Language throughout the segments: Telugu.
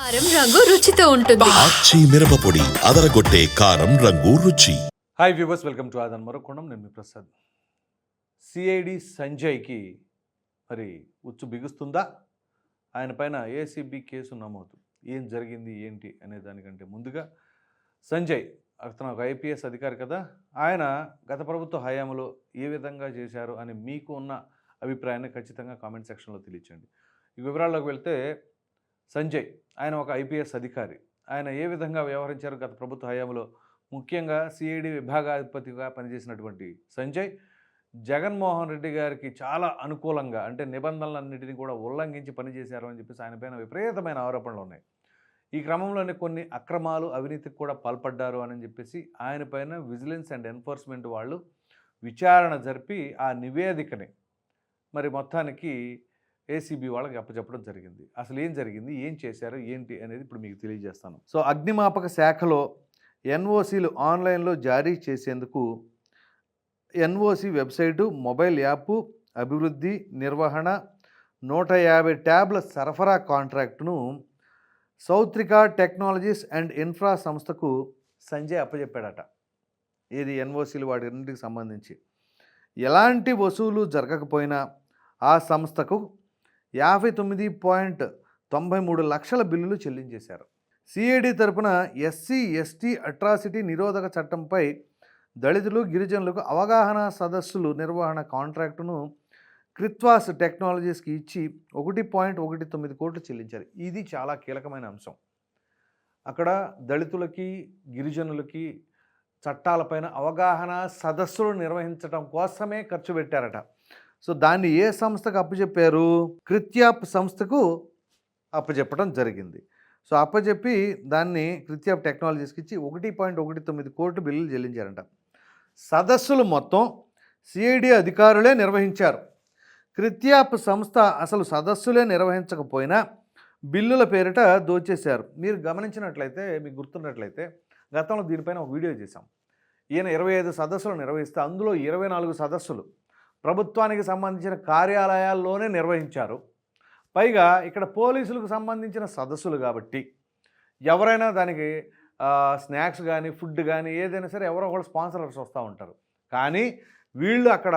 కారం రంగు రుచితో ఉంటుంది. ఆచి మిరపపొడి అదరగొట్టే కారం రంగు రుచి. హాయ్ వ్యూవర్స్ వెల్కమ్ టు ఆదన్ మరొకొండం నేను మీ ప్రసాద్. సిఐడి సంజయ్కి మరి ఉచ్చు బిగుస్తుందా? ఆయన పైన ఏసీబీ కేసు నమోదు. ఏం జరిగింది ఏంటి అనే దానికంటే ముందుగా సంజయ్ అతను ఒక ఐపీఎస్ అధికారి కదా ఆయన గత ప్రభుత్వ హయాంలో ఏ విధంగా చేశారు అని మీకు ఉన్న అభిప్రాయాన్ని ఖచ్చితంగా కామెంట్ సెక్షన్లో తెలియచండి ఈ వివరాల్లోకి వెళ్తే సంజయ్ ఆయన ఒక ఐపీఎస్ అధికారి. ఆయన ఏ విధంగా వ్యవహరించారు గత ప్రభుత్వ హయాంలో ముఖ్యంగా సిఐడి విభాగాధిపతిగా పనిచేసినటువంటి సంజయ్ జగన్మోహన్ రెడ్డి గారికి చాలా అనుకూలంగా అంటే నిబంధనలన్నింటినీ కూడా ఉల్లంఘించి పనిచేశారు అని చెప్పేసి ఆయన పైన విపరీతమైన ఆరోపణలు ఉన్నాయి. ఈ క్రమంలోనే కొన్ని అక్రమాలు అవినీతికి కూడా పాల్పడ్డారు అని చెప్పేసి ఆయన పైన విజిలెన్స్ అండ్ ఎన్ఫోర్స్మెంట్ వాళ్ళు విచారణ జరిపి ఆ నివేదికని మరి మొత్తానికి ఏసీబీ వాళ్ళకి అప్పచెప్పడం జరిగింది. అసలు ఏం జరిగింది? ఏం చేశారు? ఏంటి అనేది ఇప్పుడు మీకు తెలియజేస్తాను. సో అగ్నిమాపక శాఖలో ఎన్ఓసీలు ఆన్లైన్లో జారీ చేసేందుకు ఎన్ఓసి వెబ్సైటు మొబైల్ యాప్ అభివృద్ధి నిర్వహణ నూట యాభై ట్యాబ్ల సరఫరా కాంట్రాక్టును సౌత్రికా టెక్నాలజీస్ అండ్ ఇన్ఫ్రా సంస్థకు సంజయ్ అప్పచెప్పాడట ఇది ఎన్ఓసీలు వాటి రెండింటికి సంబంధించి. ఎలాంటి వసూలు జరగకపోయినా ఆ సంస్థకు యాభై తొమ్మిది పాయింట్ తొంభై మూడు లక్షల బిల్లులు చెల్లించేశారు. సిఐడి తరపున ఎస్సీ ఎస్టీ అట్రాసిటీ నిరోధక చట్టంపై దళితులు గిరిజనులకు అవగాహన సదస్సులు నిర్వహణ కాంట్రాక్టును క్రిత్వాస్ టెక్నాలజీస్కి ఇచ్చి ఒకటి పాయింట్ ఒకటి తొమ్మిది కోట్లు చెల్లించారు. ఇది చాలా కీలకమైన అంశం. అక్కడ దళితులకి గిరిజనులకి చట్టాలపైన అవగాహన సదస్సులు నిర్వహించడం కోసమే ఖర్చు పెట్టారట. సో దాన్ని ఏ సంస్థకు అప్పచెప్పారు కృత్యాప్ సంస్థకు అప్పచెప్పడం జరిగింది. సో అప్పచెప్పి దాన్ని కృత్యాప్ టెక్నాలజీస్కి ఇచ్చి ఒకటి పాయింట్ ఒకటి తొమ్మిది కోట్లు బిల్లులు చెల్లించారంట. సదస్సులు మొత్తం సిఐడి అధికారులే నిర్వహించారు. కృత్యాప్ సంస్థ అసలు సదస్సులే నిర్వహించకపోయినా బిల్లుల పేరిట దోచేశారు. మీరు గమనించినట్లయితే మీకు గుర్తున్నట్లయితే గతంలో దీనిపైన ఒక వీడియో చేశాం. ఈయన ఇరవై ఐదు సదస్సులు నిర్వహిస్తే అందులో ఇరవై నాలుగు సదస్సులు ప్రభుత్వానికి సంబంధించిన కార్యాలయాల్లోనే నిర్వహించారు. పైగా ఇక్కడ పోలీసులకు సంబంధించిన సదస్సులు కాబట్టి ఎవరైనా దానికి స్నాక్స్ కానీ ఫుడ్ కానీ ఏదైనా సరే ఎవరో ఒకళ్ళు స్పాన్సర్స్ వస్తూ ఉంటారు. కానీ వీళ్ళు అక్కడ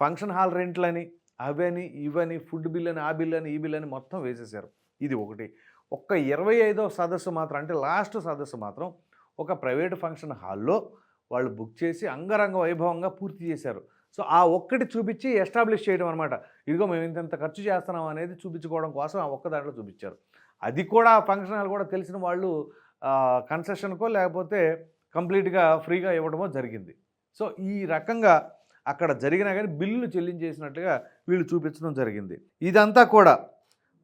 ఫంక్షన్ హాల్ రెంట్లని అవని ఇవని ఫుడ్ బిల్ అని ఆ బిల్ అని ఈ బిల్ అని మొత్తం వేసేసారు. ఇది ఒకటి. ఒక్క ఇరవై ఐదో సదస్సు మాత్రం అంటే లాస్ట్ సదస్సు మాత్రం ఒక ప్రైవేట్ ఫంక్షన్ హాల్లో వాళ్ళు బుక్ చేసి అంగరంగ వైభవంగా పూర్తి చేశారు. సో ఆ ఒక్కటి చూపించి ఎస్టాబ్లిష్ చేయడం అనమాట ఇదిగో మేము ఇంత ఖర్చు చేస్తున్నాం అనేది చూపించుకోవడం కోసం ఆ ఒక్క దాంట్లో చూపించారు. అది కూడా ఫంక్షన్ హాల్ కూడా తెలిసిన వాళ్ళు కన్సెషన్కో లేకపోతే కంప్లీట్గా ఫ్రీగా ఇవ్వడమో జరిగింది. సో ఈ రకంగా అక్కడ జరిగినా కానీ బిల్లులు చెల్లించేసినట్టుగా వీళ్ళు చూపించడం జరిగింది. ఇదంతా కూడా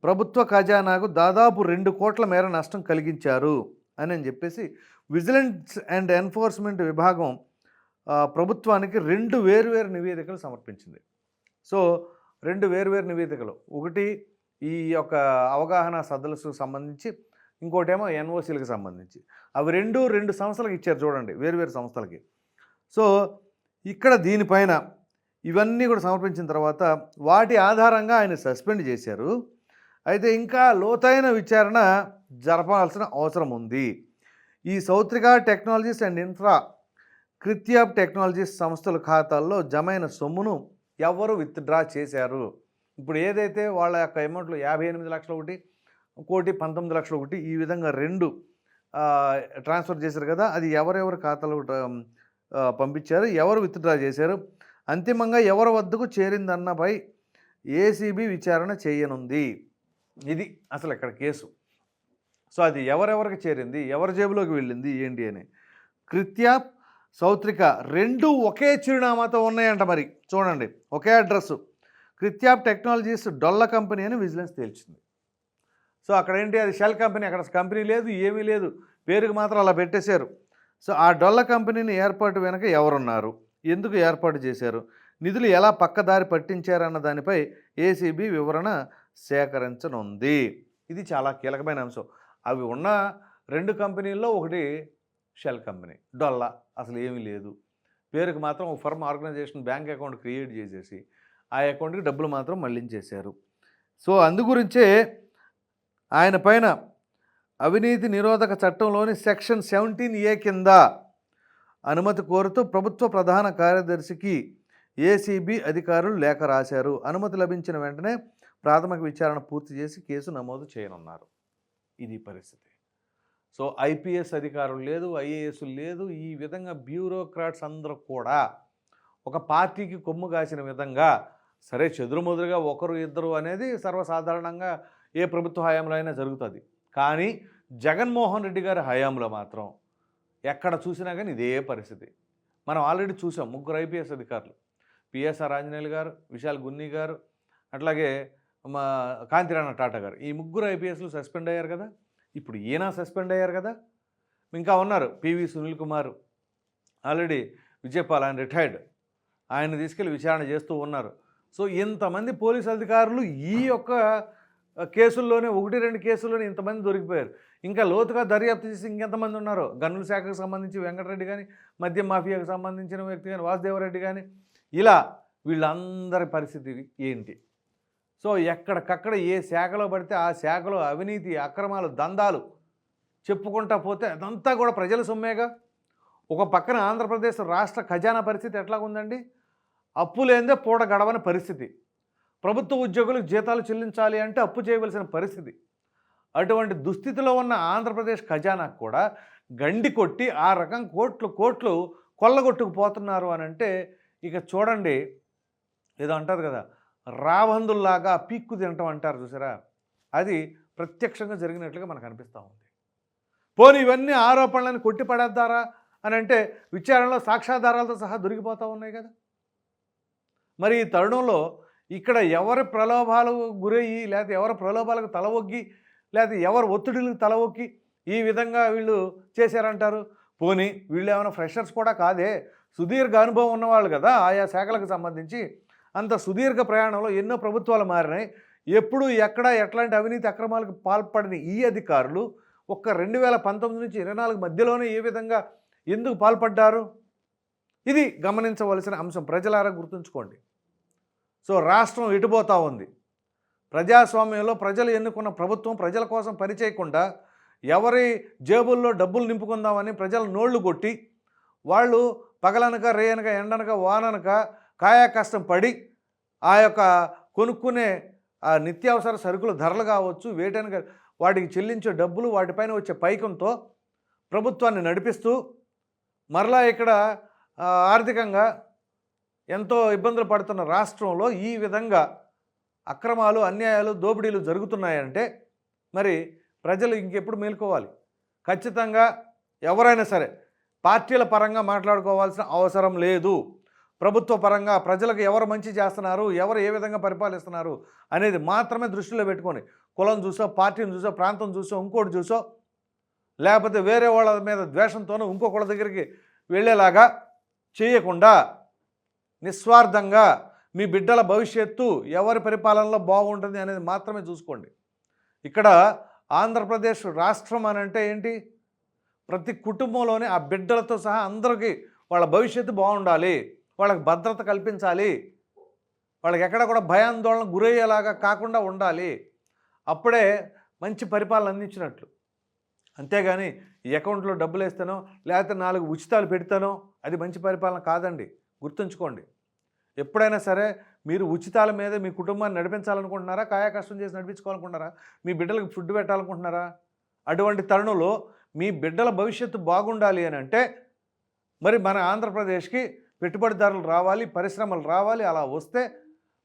ప్రభుత్వ ఖజానాకు దాదాపు రెండు కోట్ల మేర నష్టం కలిగించారు అని అని చెప్పేసి విజిలెన్స్ అండ్ ఎన్ఫోర్స్మెంట్ విభాగం ప్రభుత్వానికి రెండు వేరువేరు నివేదికలు సమర్పించింది. సో రెండు వేరువేరు నివేదికలు. ఒకటి ఈ యొక్క అవగాహన సదస్సుకు సంబంధించి ఇంకోటేమో ఎన్ఓసీలకు సంబంధించి. అవి రెండు రెండు సంస్థలకు ఇచ్చారు చూడండి వేరువేరు సంస్థలకి. సో ఇక్కడ దీనిపైన ఇవన్నీ కూడా సమర్పించిన తర్వాత వాటి ఆధారంగా ఆయన సస్పెండ్ చేశారు. అయితే ఇంకా లోతైన విచారణ జరపాల్సిన అవసరం ఉంది. ఈ Soutrika technologies and infra Krityap technologies సంస్థల ఖాతాల్లో జమైన సొమ్మును ఎవరు విత్డ్రా చేశారు? ఇప్పుడు ఏదైతే వాళ్ళ యొక్క అమౌంట్లు యాభై ఎనిమిది లక్షలు ఒకటి కోటి పంతొమ్మిది లక్షలు ఒకటి ఈ విధంగా రెండు ట్రాన్స్ఫర్ చేశారు కదా అది ఎవరెవరి ఖాతాలో పంపించారు ఎవరు విత్డ్రా చేశారు? అంతిమంగా ఎవరి వద్దకు చేరిందన్నపై ఏసీబీ విచారణ చేయనుంది. ఇది అసలు ఇక్కడ కేసు. సో అది ఎవరెవరికి చేరింది? ఎవరి జేబులోకి వెళ్ళింది? ఏంటి అని. కృత్య సౌత్రిక రెండు ఒకే చిరునామాతో ఉన్నాయంట మరి. చూడండి ఒకే అడ్రస్సు. కృత్యాప్ టెక్నాలజీస్ డొల్ల కంపెనీ అని విజిలెన్స్ తేల్చింది. సో అక్కడ ఏంటి అది షెల్ కంపెనీ అక్కడ కంపెనీ లేదు ఏమీ లేదు. పేరుకు మాత్రం అలా పెట్టేశారు. సో ఆ డొల్ల కంపెనీని ఏర్పాటు వెనక ఎవరున్నారు? ఎందుకు ఏర్పాటు చేశారు? నిధులు ఎలా పక్కదారి పట్టించారన్న దానిపై ఏసీబీ వివరణ సేకరించనుంది. ఇది చాలా కీలకమైన అంశం. అవి ఉన్న రెండు కంపెనీల్లో ఒకటి షెల్ కంపెనీ డొల్లా అసలు ఏమీ లేదు. పేరుకి మాత్రం ఒక firm organisation bank account create చేసేసి ఆ అకౌంట్కి డబ్బులు మాత్రం మళ్ళించేశారు సో అందుగురించే ఆయన పైన అవినీతి నిరోధక చట్టంలోని సెక్షన్ సెవెంటీన్ ఏ కింద అనుమతి కోరుతూ ప్రభుత్వ ప్రధాన కార్యదర్శికి ఏసీబీ అధికారులు లేఖ రాశారు. అనుమతి లభించిన వెంటనే ప్రాథమిక విచారణ పూర్తి చేసి కేసు నమోదు చేయనున్నారు. ఇది పరిస్థితి. సో ఐపీఎస్ అధికారులు లేదు ఐఏఎస్ లేదు. ఈ విధంగా బ్యూరోక్రాట్స్ అందరూ కూడా ఒక పార్టీకి కొమ్ము కాసిన విధంగా సరే చెదురుమదురుగా ఒకరు ఇద్దరు అనేది సర్వసాధారణంగా ఏ ప్రభుత్వ హయాంలో అయినా జరుగుతుంది. కానీ జగన్మోహన్ రెడ్డి గారి హయాంలో మాత్రం ఎక్కడ చూసినా కానీ ఇదే పరిస్థితి. మనం ఆల్రెడీ చూసాం ముగ్గురు ఐపీఎస్ అధికారులు. పిఎస్ఆర్ ఆంజనేయులు గారు విశాల్ గున్ని గారు అట్లాగే మా కాంతిరాణ టాటా గారు. ఈ ముగ్గురు ఐపీఎస్లు సస్పెండ్ అయ్యారు కదా? ఇప్పుడు ఈయన సస్పెండ్ అయ్యారు కదా. ఇంకా ఉన్నారు పివి సునీల్ కుమార్. ఆల్రెడీ విజయపాల్ ఆయన రిటైర్డ్. ఆయన తీసుకెళ్ళి విచారణ చేస్తూ ఉన్నారు. సో ఇంతమంది పోలీస్ అధికారులు ఈ యొక్క కేసుల్లోనే ఒకటి రెండు కేసుల్లోనే ఇంతమంది దొరికిపోయారు. ఇంకా లోతుగా దర్యాప్తు చేసి ఇంకెంతమంది ఉన్నారు? గన్నుల శాఖకు సంబంధించి వెంకటరెడ్డి కానీ మద్యం మాఫియాకు సంబంధించిన వ్యక్తి కానీ వాసుదేవరెడ్డి కానీ ఇలా వీళ్ళందరి పరిస్థితి ఏంటి? సో ఎక్కడికక్కడ ఏ శాఖలో పడితే ఆ శాఖలో అవినీతి అక్రమాలు దందాలు చెప్పుకుంటా పోతే అదంతా కూడా ప్రజల సొమ్మేగా. ఒక పక్కన ఆంధ్రప్రదేశ్ రాష్ట్ర ఖజానా పరిస్థితి ఎట్లా ఉందండి అప్పు లేనిదే పూట గడవని పరిస్థితి. ప్రభుత్వ ఉద్యోగులకు జీతాలు చెల్లించాలి అంటే అప్పు చేయవలసిన పరిస్థితి. అటువంటి దుస్థితిలో ఉన్న ఆంధ్రప్రదేశ్ ఖజానాకు కూడా గండి కొట్టి ఆ రకం కోట్లు కోట్లు కొల్లగొట్టుకుపోతున్నారు అని అంటే ఇక చూడండి ఏదో అంటారు కదా రాబందుల్లాగా పీక్కు తినటం అంటారు చూసారా? అది ప్రత్యక్షంగా జరిగినట్లుగా మనకు అనిపిస్తూ ఉంది. పోనీ ఇవన్నీ ఆరోపణలను కొట్టిపడేద్దారా అని అంటే విచారణలో సాక్ష్యాధారాలతో సహా దొరికిపోతూ ఉన్నాయి కదా? మరి ఈ తరుణంలో ఇక్కడ ఎవరి ప్రలోభాలు గురయ్యి లేకపోతే ఎవరి ప్రలోభాలకు తలవొగ్గి లేకపోతే ఎవరి ఒత్తిడిలకు తలవొక్కి ఈ విధంగా వీళ్ళు చేశారంటారు? పోనీ వీళ్ళు ఏమైనా ఫ్రెషర్స్ కూడా కాదే? సుదీర్ఘ అనుభవం ఉన్నవాళ్ళు కదా ఆయా శాఖలకు సంబంధించి. అంత సుదీర్ఘ ప్రయాణంలో ఎన్నో ప్రభుత్వాలు మారినాయి. ఎప్పుడు ఎక్కడ ఎట్లాంటి అవినీతి అక్రమాలకు పాల్పడిన ఈ అధికారులు ఒక్క రెండు వేల పంతొమ్మిది నుంచి ఇరవై నాలుగు మధ్యలోనే ఏ విధంగా ఎందుకు పాల్పడ్డారు? ఇది గమనించవలసిన అంశం. ప్రజలారా గుర్తుంచుకోండి. సో రాష్ట్రం ఎటుపోతూ ఉంది. ప్రజాస్వామ్యంలో ప్రజలు ఎన్నుకున్న ప్రభుత్వం ప్రజల కోసం పనిచేయకుండా ఎవరి జేబుల్లో డబ్బులు నింపుకుందామని ప్రజల నోళ్ళు కొట్టి వాళ్ళు పగలనక రేయనక ఎండనక వాననక కాయాకష్టం పడి ఆ యొక్క కొనుక్కునే ఆ నిత్యావసర సరుకుల ధరలు కావచ్చు వేటనక వాటికి చెల్లించే డబ్బులు వాటిపైన వచ్చే పైకంతో ప్రభుత్వాన్ని నడిపిస్తూ మరలా ఇక్కడ ఆర్థికంగా ఎంతో ఇబ్బందులు పడుతున్న రాష్ట్రంలో ఈ విధంగా అక్రమాలు అన్యాయాలు దోపిడీలు జరుగుతున్నాయంటే మరి ప్రజలు ఇంకెప్పుడు మేల్కోవాలి? ఖచ్చితంగా ఎవరైనా సరే పార్టీల పరంగా మాట్లాడుకోవాల్సిన అవసరం లేదు. ప్రభుత్వ పరంగా ప్రజలకు ఎవరు మంచి చేస్తున్నారు ఎవరు ఏ విధంగా పరిపాలిస్తున్నారు అనేది మాత్రమే దృష్టిలో పెట్టుకొని కులం చూసో పార్టీని చూసో ప్రాంతం చూసో ఇంకోటి చూసో లేకపోతే వేరే వాళ్ళ మీద ద్వేషంతోనూ ఇంకొకళ్ళ దగ్గరికి వెళ్ళేలాగా చేయకుండా నిస్వార్థంగా మీ బిడ్డల భవిష్యత్తు ఎవరి పరిపాలనలో బాగుంటుంది అనేది మాత్రమే చూసుకోండి. ఇక్కడ ఆంధ్రప్రదేశ్ రాష్ట్రం అని అంటే ఏంటి? ప్రతి కుటుంబంలోనే ఆ బిడ్డలతో సహా అందరికీ వాళ్ళ భవిష్యత్తు బాగుండాలి. వాళ్ళకి భద్రత కల్పించాలి. వాళ్ళకి ఎక్కడ కూడా భయాందోళన గురయ్యేలాగా కాకుండా ఉండాలి. అప్పుడే మంచి పరిపాలన అందించినట్లు. అంతేగాని ఈ అకౌంట్లో డబ్బులు వేస్తానో లేకపోతే నాలుగు ఉచితాలు పెడతానో అది మంచి పరిపాలన కాదండి. గుర్తుంచుకోండి. ఎప్పుడైనా సరే మీరు ఉచితాల మీద మీ కుటుంబాన్ని నడిపించాలనుకుంటున్నారా? కాయా కష్టం చేసి నడిపించుకోవాలనుకుంటున్నారా? మీ బిడ్డలకు ఫుడ్ పెట్టాలనుకుంటున్నారా? అటువంటి తరుణంలో మీ బిడ్డల భవిష్యత్తు బాగుండాలి అని అంటే మరి మన ఆంధ్రప్రదేశ్కి పెట్టుబడిదారులు రావాలి పరిశ్రమలు రావాలి అలా వస్తే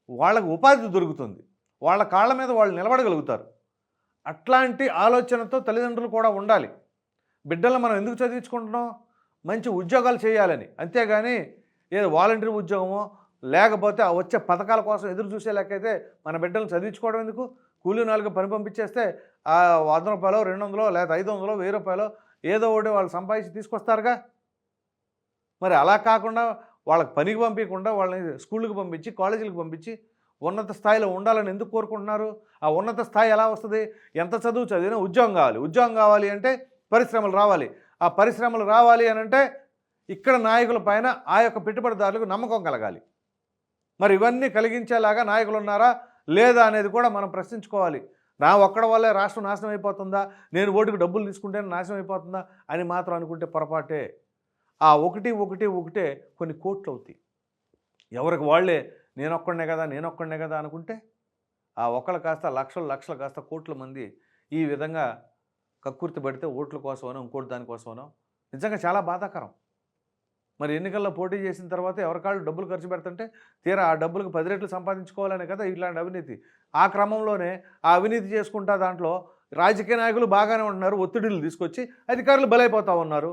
వాళ్ళకు ఉపాధి దొరుకుతుంది. వాళ్ళ కాళ్ళ మీద వాళ్ళు నిలబడగలుగుతారు. అట్లాంటి ఆలోచనతో తల్లిదండ్రులు కూడా ఉండాలి. బిడ్డలను మనం ఎందుకు చదివించుకుంటున్నాం? మంచి ఉద్యోగాలు చేయాలని. అంతేగాని ఏదో వాలంటీర్ ఉద్యోగమో లేకపోతే ఆ వచ్చే పథకాల కోసం ఎదురు చూసే లెక్కైతే మన బిడ్డలను చదివించుకోవడం ఎందుకు? కూలీ నాలుగు పని పంపించేస్తే ఆ వంద రూపాయలు రెండు వందలు లేదా ఐదు వందలు వెయ్యి రూపాయలు ఏదో ఒకటి వాళ్ళు సంపాదించి తీసుకొస్తారుగా? మరి అలా కాకుండా వాళ్ళకి పనికి పంపించకుండా వాళ్ళని స్కూళ్ళకి పంపించి కాలేజీలకు పంపించి ఉన్నత స్థాయిలో ఉండాలని ఎందుకు కోరుకుంటున్నారు? ఆ ఉన్నత స్థాయి ఎలా వస్తుంది? ఎంత చదువు చదివినా ఉద్యోగం కావాలి. ఉద్యోగం కావాలి అంటే పరిశ్రమలు రావాలి. ఆ పరిశ్రమలు రావాలి అని అంటే ఇక్కడ నాయకుల పైన ఆ యొక్క పెట్టుబడిదారులకు నమ్మకం కలగాలి. మరి ఇవన్నీ కలిగించేలాగా నాయకులు ఉన్నారా? లేదా అనేది కూడా మనం ప్రశ్నించుకోవాలి. నా ఒక్కడ వల్లే రాష్ట్రం నాశనం అయిపోతుందా? నేను ఓటుకు డబ్బులు తీసుకుంటే నాశనం అయిపోతుందా? అని మాత్రం అనుకుంటే పొరపాటే. ఆ ఒకటి ఒకటి ఒకటే కొన్ని కోట్లు అవుతాయి ఎవరికి వాళ్ళే నేనొక్కడనే కదా నేనొక్కడనే కదా అనుకుంటే ఆ ఒక్కళ్ళు కాస్త లక్షలు లక్షలు కాస్త కోట్ల మంది ఈ విధంగా కక్కుర్తి పడితే ఓట్ల కోసమనో ఇంకోటి దానికోసమనో నిజంగా చాలా బాధాకరం. మరి ఎన్నికల్లో పోటీ చేసిన తర్వాత ఎవరికాళ్ళు డబ్బులు ఖర్చు పెడుతుంటే తీరా ఆ డబ్బులకు పది రెట్లు సంపాదించుకోవాలనే కదా ఇట్లాంటి అవినీతి. ఆ క్రమంలోనే ఆ అవినీతి చేసుకుంటా దాంట్లో రాజకీయ నాయకులు బాగానే ఉంటున్నారు ఒత్తిడిలు తీసుకొచ్చి అధికారులు బలైపోతూ ఉన్నారు.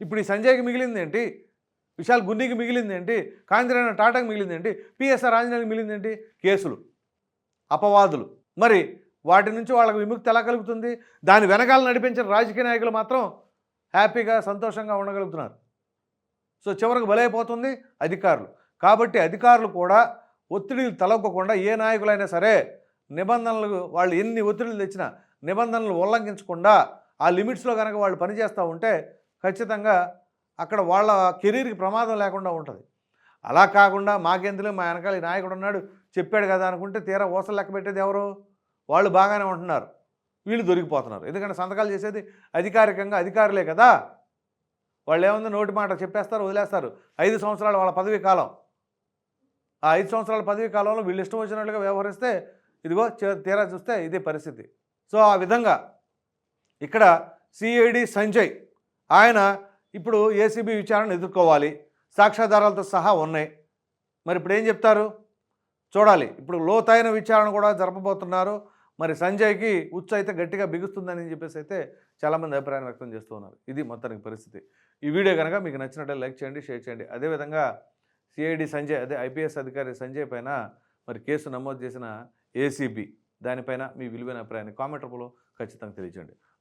ఇప్పుడు ఈ సంజయ్కి మిగిలింది ఏంటి? విశాల్ గున్నికి మిగిలింది ఏంటి? కాంతిరాయణ టాటాకి మిగిలింది ఏంటి? పిఎస్ఆర్ ఆంజనేయులకు మిగిలింది ఏంటి? కేసులు అపవాదులు. మరి వాటి నుంచి వాళ్ళకి విముక్తి ఎలా కలుగుతుంది? దాని వెనకాల నడిపించిన రాజకీయ నాయకులు మాత్రం హ్యాపీగా సంతోషంగా ఉండగలుగుతున్నారు. సో చివరికి బలైపోతుంది అధికారులు. కాబట్టి అధికారులు కూడా ఒత్తిడిలు తలొక్కకుండా ఏ నాయకులైనా సరే నిబంధనలు వాళ్ళు ఎన్ని ఒత్తిడిలు తెచ్చినా నిబంధనలు ఉల్లంఘించకుండా ఆ లిమిట్స్లో కనుక వాళ్ళు పనిచేస్తూ ఉంటే ఖచ్చితంగా అక్కడ వాళ్ళ కెరీర్కి ప్రమాదం లేకుండా ఉంటుంది. అలా కాకుండా మాకెందులో మా వెనకాల నాయకుడు ఉన్నాడు చెప్పాడు కదా అనుకుంటే తీరా ఓసలు లెక్క పెట్టేది ఎవరు? వాళ్ళు బాగానే ఉంటున్నారు. వీళ్ళు దొరికిపోతున్నారు. ఎందుకంటే సంతకాలు చేసేది అధికారికంగా అధికారులే కదా. వాళ్ళు ఏముంది నోటి మాట చెప్పేస్తారు వదిలేస్తారు. ఐదు సంవత్సరాలు వాళ్ళ పదవీ కాలం. ఆ ఐదు సంవత్సరాల పదవీ కాలంలో వీళ్ళు ఇష్టం వచ్చినట్లుగా వ్యవహరిస్తే ఇదిగో చే- తీరా చూస్తే ఇదే పరిస్థితి. సో ఆ విధంగా ఇక్కడ సిఐడి సంజయ్ ఆయన ఇప్పుడు ఏసీబీ విచారణ ఎదుర్కోవాలి. సాక్ష్యాధారాలతో సహా ఉన్నాయి. మరి ఇప్పుడు ఏం చెప్తారు? చూడాలి. ఇప్పుడు లోతైన విచారణ కూడా జరపబోతున్నారు. మరి సంజయ్కి ఉచ్చు అయితే గట్టిగా బిగుస్తుందని చెప్పేసి అయితే చాలామంది అభిప్రాయం వ్యక్తం చేస్తూ ఉన్నారు. ఇది మొత్తానికి పరిస్థితి. ఈ వీడియో కనుక మీకు నచ్చినట్లయితే లైక్ చేయండి షేర్ చేయండి. అదేవిధంగా సిఐడి సంజయ్ అదే ఐపీఎస్ అధికారి సంజయ్ పైన మరి కేసు నమోదు చేసిన ఏసీబీ దానిపైన మీ విలువైన అభిప్రాయాన్ని కామెంట్ రూపంలో ఖచ్చితంగా తెలియజేయండి.